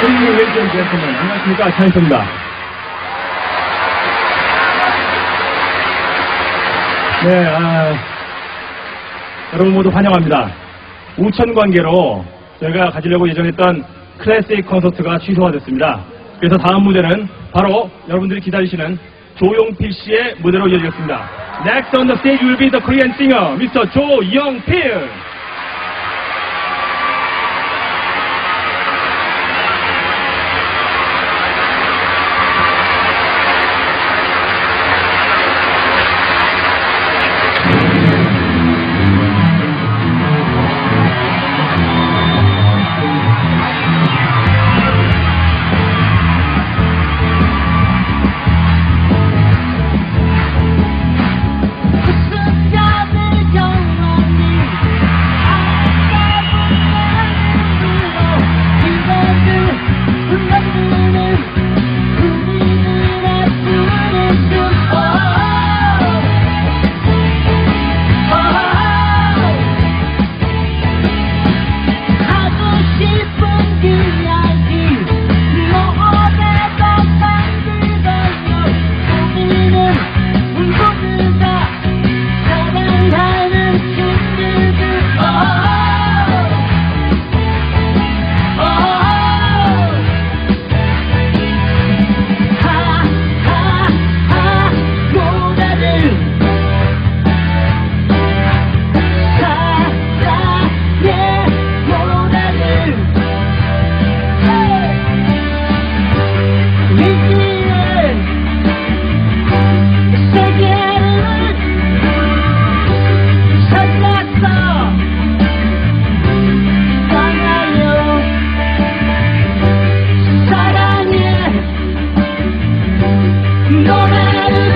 승리 왼쪽 대표님 안녕하십니까 차인성입니다. 네, 아, 여러분 모두 환영합니다. 우천 관계로 저희가 가지려고 예정했던 클래식 콘서트가 취소가 됐습니다. 그래서 다음 무대는 바로 여러분들이 기다리시는 조용필 씨의 무대로 이어지겠습니다. Next on the stage will be the Korean singer, Mr. 조용필. No matter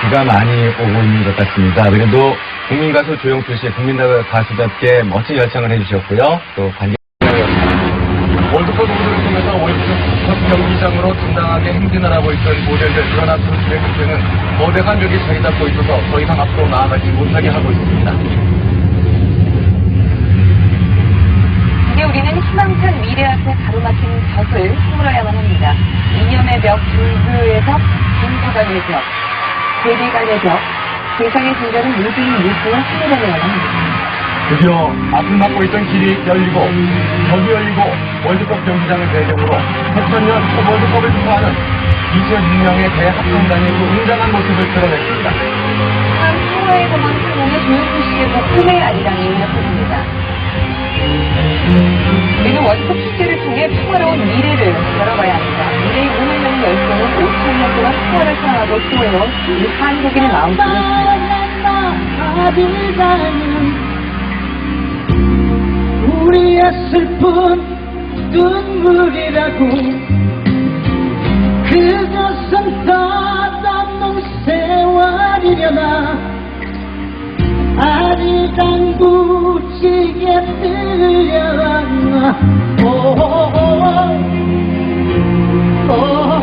비가 많이 오고 있는 것 같습니다. 그래도 국민 가수 조영필 씨, 국민 가수답게 멋진 열창을 해주셨고요. 또 관객 월드컵 무대를 통해서 월드컵 경기장으로 당당하게 행진을 하고 있던 모델들 그러나 그들의 끝에는 거대한 벽이 자리 잡고 있어서 더 이상 앞으로 나아가지 못하게 하고 있습니다. 이제 우리는 희망찬 미래 앞에 가로막힌 벽을 허물어야만 합니다. 이념의 벽, 불교에서 중도간의 벽, 대비간의 벽, 세상의 존재는 모든 일수와 하늘어내야만 합니다. 드디어 앞을 막고 있던 길이 열리고 벽이 열리고 월드컵 경기장을 배경으로 2000년 월드컵을 축하하는 2006년의 대합동단이 그 웅장한 모습을 드러냈습니다. 평화의 공항 성공의 조영수 씨의 목숨의 아리랑이 울렸습니다. 우리는 월드컵 축제를 통해 평화로운 미래를 열어가야 합니다. 미래의 열쇠는 5천년 동안 평화를 사랑하고 수호해온 이 한국인의 있습니다. 우리의 슬픈 눈물이라고 그것은 떠나는 세월이려나? 아직 안 굳히게 들려나? 아직 안고